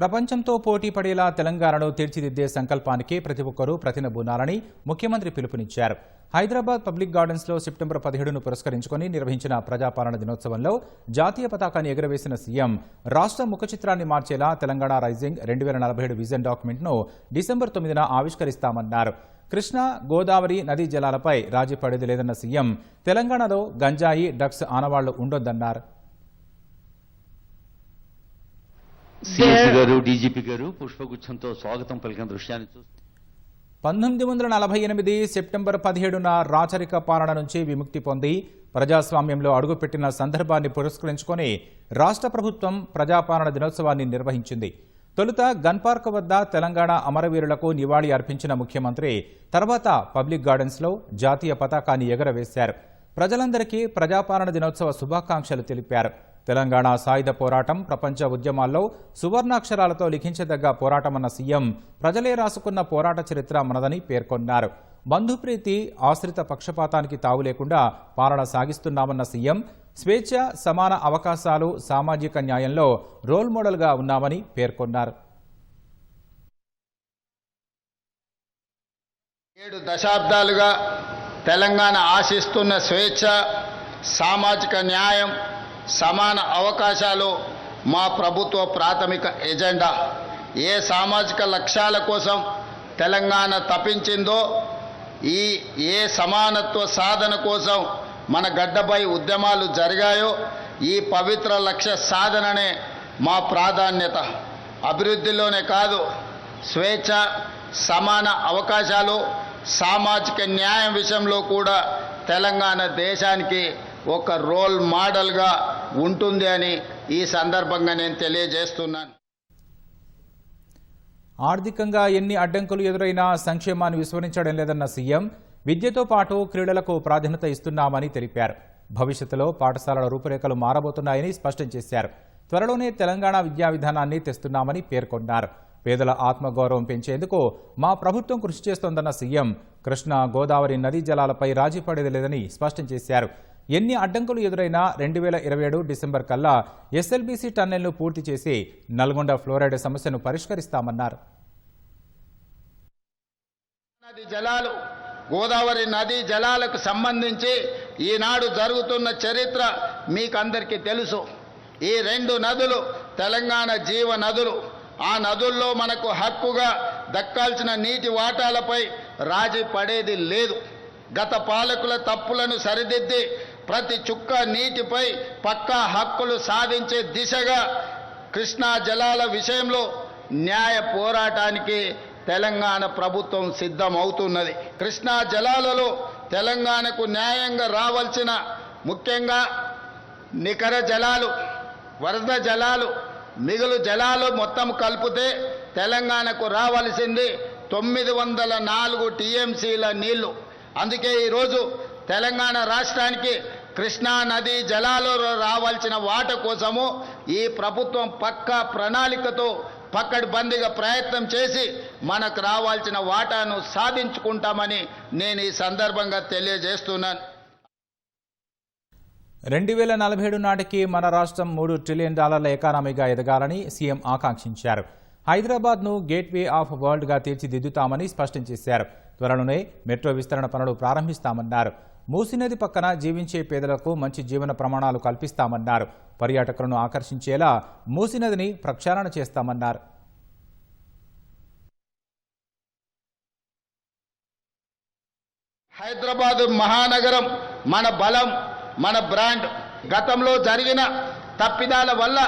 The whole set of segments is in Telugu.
ప్రపంచంతో పోటీ పడేలా తెలంగాణను తీర్చిదిద్దే సంకల్పానికి ప్రతి ఒక్కరూ ప్రతినబూనాలని ముఖ్యమంత్రి పిలుపునిచ్చారు. హైదరాబాద్ పబ్లిక్ గార్డెన్స్లో సెప్టెంబర్ పదిహేడును పురస్కరించుకొని నిర్వహించిన ప్రజాపాలన దినోత్సవంలో జాతీయ పతాకాన్ని ఎగురవేసిన సీఎం రాష్ట్ర ముఖ చిత్రాన్ని మార్చేలా తెలంగాణ రైజింగ్ రెండు వేల నలభై ఏడు విజన్ డాక్యుమెంట్ను డిసెంబర్ తొమ్మిదిన ఆవిష్కరిస్తామన్నారు. కృష్ణా గోదావరి నదీ జలాలపై రాజీ పడేది లేదన్న సీఎం తెలంగాణలో గంజాయి డ్రగ్స్ ఆనవాళ్ళు ఉండొద్దన్నారు. సిఎస్ గారు డీజీపీ గారు పుష్పగుచ్చంతో స్వాగతం పలికిన దృశ్యాన్ని చూస్తే పంతొమ్మిది వందల నలభై ఎనిమిది సెప్టెంబర్ పదిహేడున రాచరిక పాలన నుంచి విముక్తి పొంది ప్రజాస్వామ్యంలో అడుగుపెట్టిన సందర్భాన్ని పురస్కరించుకొని రాష్ట్ర ప్రభుత్వం ప్రజాపాలన దినోత్సవాన్ని నిర్వహించింది. తొలుత గన్ పార్క్ వద్ద తెలంగాణ అమరవీరులకు నివాళి అర్పించిన ముఖ్యమంత్రి తర్వాత పబ్లిక్ గార్డెన్స్లో జాతీయ పతాకాన్ని ఎగరవేశారు. ప్రజలందరికీ ప్రజాపాలన దినోత్సవ శుభాకాంక్షలు తెలిపారు. తెలంగాణ సాయుధ పోరాటం ప్రపంచ ఉద్యమాల్లో సువర్ణాక్షరాలతో లిఖించదగ్గ పోరాటమన్న సీఎం ప్రజలే రాసుకున్న పోరాట చరిత్ర మనదని పేర్కొన్నారు. బంధుప్రీతి ఆశ్రిత పక్షపాతానికి తావు లేకుండా పాలన సాగిస్తున్నామన్న సీఎం స్వేచ్ఛ సమాన అవకాశాలు సామాజిక న్యాయంలో రోల్ మోడల్గా ఉన్నామని పేర్కొన్నారు. ఏడు దశాబ్దాలుగా తెలంగాణ ఆశిస్తున్న స్వేచ్ఛ సామాజిక న్యాయం సమాన అవకాశాలు మా ప్రభుత్వ ప్రాథమిక ఎజెండా. ఏ సామాజిక లక్ష్యాల కోసం తెలంగాణ తప్పించిందో ఈ ఏ సమానత్వ సాధన కోసం మన గడ్డపై ఉద్యమాలు జరిగాయో ఈ పవిత్ర లక్ష్య సాధననే మా ప్రాధాన్యత. అభివృద్ధిలోనే కాదు స్వేచ్ఛ సమాన అవకాశాలు సామాజిక న్యాయం విషయంలో కూడా తెలంగాణ దేశానికి ఒక రోల్ మోడల్గా ఉంటుంది అని ఈ సందర్భంగా నేను తెలియజేస్తున్నాను. ఆర్థికంగా ఎన్ని అడ్డంకులు ఎదురైనా సంక్షేమాన్ని విస్మరించడం లేదన్న సీఎం విద్యతో పాటు క్రీడలకు ప్రాధాన్యత ఇస్తున్నామని తెలిపారు. భవిష్యత్తులో పాఠశాలల రూపురేఖలు మారబోతున్నాయని స్పష్టం చేశారు. త్వరలోనే తెలంగాణ విద్యా విధానాన్ని తెస్తున్నామని పేర్కొన్నారు. పేదల ఆత్మగౌరవం పెంచేందుకు మా ప్రభుత్వం కృషి చేస్తోందన్న సీఎం కృష్ణా గోదావరి నదీ జలాలపై రాజీ పడేది లేదని స్పష్టం చేశారు. ఎన్ని అడ్డంకులు ఎదురైనా రెండు వేల ఇరవై ఏడు డిసెంబర్ కల్లా ఎస్ఎల్బీసీ టన్నెల్ను పూర్తి చేసి నల్గొండ ఫ్లోరైడ్ సమస్యను పరిష్కరిస్తామన్నారు. నది జలాలు గోదావరి నదీ జలాలకు సంబంధించి ఈనాడు జరుగుతున్న చరిత్ర మీకందరికీ తెలుసు. ఈ రెండు నదులు తెలంగాణ జీవ నదులు. ఆ నదుల్లో మనకు హక్కుగా దక్కాల్సిన నీటి వాటాలపై రాజీ పడేది లేదు. గత పాలకుల తప్పులను సరిదిద్ది ప్రతి చుక్క నీటిపై పక్కా హక్కులు సాధించే దిశగా కృష్ణా జలాల విషయంలో న్యాయ పోరాటానికి తెలంగాణ ప్రభుత్వం సిద్ధమవుతున్నది. కృష్ణా జలాలలో తెలంగాణకు న్యాయంగా రావాల్సిన ముఖ్యంగా నికర జలాలు వరద జలాలు మిగులు జలాలు మొత్తం కలిపితే తెలంగాణకు రావాల్సింది తొమ్మిది వందల నాలుగు టీఎంసీల నీళ్ళు. అందుకే ఈరోజు తెలంగాణ రాష్ట్రానికి కృష్ణా నది జలాలలో రావాల్సిన వాట కోసము ఈ ప్రభుత్వం పక్కా ప్రణాళికతో పక్కడ్బందీగా ప్రయత్నం చేసి మనకు రావాల్సిన వాటాను సాధించుకుంటామని నేను ఈ సందర్భంగా తెలియజేస్తున్నాను. రెండు వేల నలభై ఏడు నాటికి మన రాష్ట్రం మూడు ట్రిలియన్ డాలర్ల ఎకానమీగా ఎదగాలని సీఎం ఆకాంక్షించారు. హైదరాబాద్ను గేట్వే ఆఫ్ వరల్డ్గా తీర్చిదిద్దుతామని స్పష్టం చేశారు. త్వరలోనే మెట్రో విస్తరణ పనులు ప్రారంభిస్తామన్నారు. మూసీ నది పక్కన జీవించే పేదలకు మంచి జీవన ప్రమాణాలు కల్పిస్తామన్నారు. పర్యాటకులను ఆకర్షించేలా మూసీ నదిని ప్రక్షాళన చేస్తామన్నారు. హైదరాబాదు మహానగరం మన బలం మన బ్రాండ్. గతంలో జరిగిన తప్పిదాల వల్ల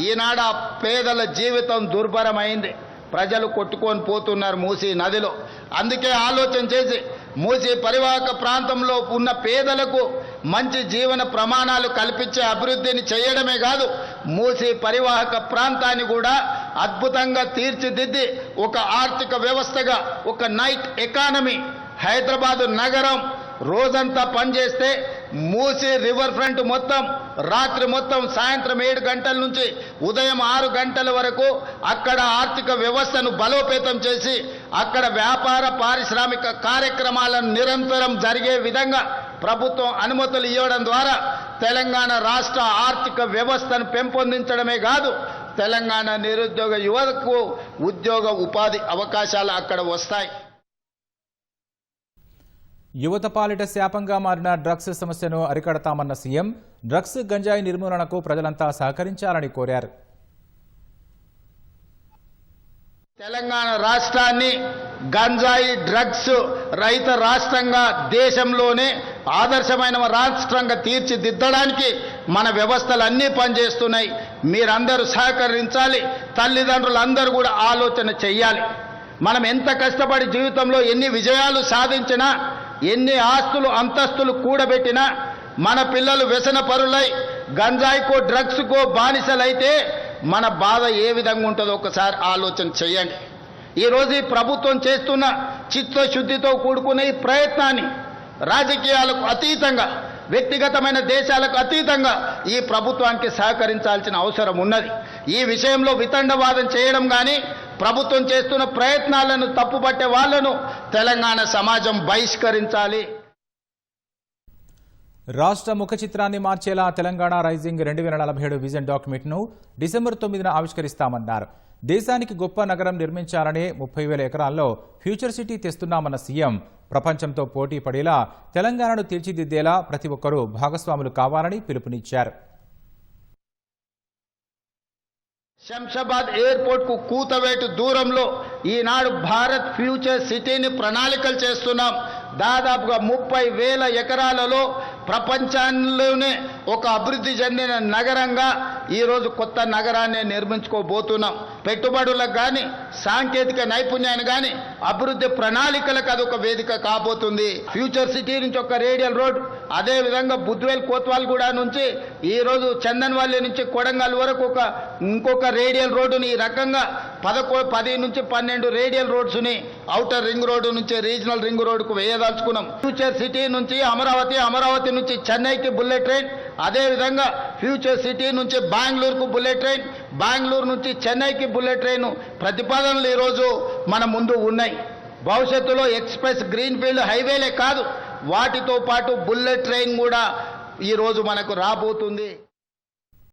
ఈనాడ పేదల జీవితం దుర్భరమైంది. ప్రజలు కొట్టుకొని పోతున్నారు మూసీ నదిలో. అందుకే ఆలోచన చేసి మూసీ పరివాహక ప్రాంతంలో ఉన్న పేదలకు మంచి జీవన ప్రమాణాలు కల్పించే అభివృద్ధిని చేయడమే కాదు మూసీ పరివాహక ప్రాంతాన్ని కూడా అద్భుతంగా తీర్చిదిద్ది ఒక ఆర్థిక వ్యవస్థగా ఒక నైట్ ఎకానమీ. హైదరాబాదు నగరం రోజంతా పనిచేస్తే మూసి రివర్ ఫ్రంట్ మొత్తం రాత్రి మొత్తం సాయంత్రం ఏడు గంటల నుంచి ఉదయం ఆరు గంటల వరకు అక్కడ ఆర్థిక వ్యవస్థను బలోపేతం చేసి అక్కడ వ్యాపార పారిశ్రామిక కార్యక్రమాలను నిరంతరం జరిగే విధంగా ప్రభుత్వం అనుమతులు ఇవ్వడం ద్వారా తెలంగాణ రాష్ట్ర ఆర్థిక వ్యవస్థను పెంపొందించడమే కాదు తెలంగాణ నిరుద్యోగ యువతకు ఉద్యోగ ఉపాధి అవకాశాలు అక్కడ వస్తాయి. యువత పాలిట శాపంగా మారిన డ్రగ్స్ సమస్యను అరికడతామన్న సీఎం డ్రగ్స్ గంజాయి నిర్మూలనకు ప్రజలంతా సహకరించాలని కోరారు. తెలంగాణ రాష్ట్రాన్ని గంజాయి డ్రగ్స్ రైత రాష్ట్రంగా దేశంలోనే ఆదర్శమైన రాష్ట్రంగా తీర్చిదిద్దడానికి మన వ్యవస్థలు అన్నీ పనిచేస్తున్నాయి. మీరందరూ సహకరించాలి తల్లిదండ్రులందరూ కూడా ఆలోచన చెయ్యాలి. మనం ఎంత కష్టపడి జీవితంలో ఎన్ని విజయాలు సాధించినా ఎన్ని ఆస్తులు అంతస్తులు కూడబెట్టినా మన పిల్లలు వ్యసన పరులై గంజాయికో డ్రగ్స్కో బానిసలైతే మన బాధ ఏ విధంగా ఉంటుందో ఒకసారి ఆలోచన చేయండి. ఈరోజు ఈ ప్రభుత్వం చేస్తున్న చిత్తశుద్ధితో కూడుకున్న ఈ ప్రయత్నాన్ని రాజకీయాలకు అతీతంగా వ్యక్తిగతమైన దేశాలకు అతీతంగా ఈ ప్రభుత్వానికి సహకరించాల్సిన అవసరం ఉన్నది. ఈ విషయంలో వితండవాదం చేయడం కానీ ప్రభుత్వం చేస్తున్న ప్రయత్నాలను తప్పుపట్టే వాళ్ళను తెలంగాణ సమాజం బహిష్కరించాలి. రాష్ట్ర ముఖ చిత్రాన్ని మార్చేలా తెలంగాణ రైజింగ్ రెండు వేల నలభై ఏడు విజన్ డాక్యుమెంట్ను డిసెంబర్ తొమ్మిదిన ఆవిష్కరిస్తామన్నారు. దేశానికి గొప్ప నగరం నిర్మించాలనే ముప్పై వేల ఎకరాల్లో ఫ్యూచర్ సిటీ తెస్తున్నామన్న సీఎం ప్రపంచంతో పోటీ పడేలా తెలంగాణను తీర్చిదిద్దేలా ప్రతి ఒక్కరూ భాగస్వాములు కావాలని పిలుపునిచ్చారు. శంషాబాద్ ఎయిర్పోర్ట్కు కూతవేటు దూరంలో ఈనాడు భారత్ ఫ్యూచర్ సిటీని ప్రణాళికలు చేస్తున్నాం. దాదాపుగా ముప్పై వేల ఎకరాలలో ప్రపంచంలోనే ఒక అభివృద్ధి చెందిన నగరంగా ఈరోజు కొత్త నగరాన్ని నిర్మించుకోబోతున్నాం. పెట్టుబడులకు కానీ సాంకేతిక నైపుణ్యాన్ని కానీ అభివృద్ధి ప్రణాళికలకు అది ఒక వేదిక కాబోతుంది. ఫ్యూచర్ సిటీ నుంచి ఒక రేడియల్ రోడ్ అదేవిధంగా బుద్వేల్ కోత్వాల్గూడ నుంచి ఈ రోజు చందన్వల్లి నుంచి కొడంగల్ వరకు ఒక ఇంకొక రేడియల్ రోడ్డుని ఈ రకంగా పదకొ పది నుంచి పన్నెండు రేడియల్ రోడ్స్ని అవుటర్ ఔటర్ రింగ్ రోడ్డు నుంచి రీజనల్ రింగ్ రోడ్డుకు వేయదలుచుకున్నాం. ఫ్యూచర్ సిటీ నుంచి అమరావతి అమరావతి నుంచి చెన్నైకి బుల్లెట్ ట్రైన్ అదేవిధంగా ఫ్యూచర్ సిటీ నుంచి బెంగళూరుకు బుల్లెట్ ట్రైన్ బెంగళూరు నుంచి చెన్నైకి బుల్లెట్ ట్రైన్ ప్రతిపాదనలు ఈరోజు మన ముందు ఉన్నాయి. భవిష్యత్తులో ఎక్స్ప్రెస్ గ్రీన్ ఫీల్డ్ హైవేలే కాదు వాటితో పాటు బుల్లెట్ ట్రైన్ కూడా ఈరోజు మనకు రాబోతుంది.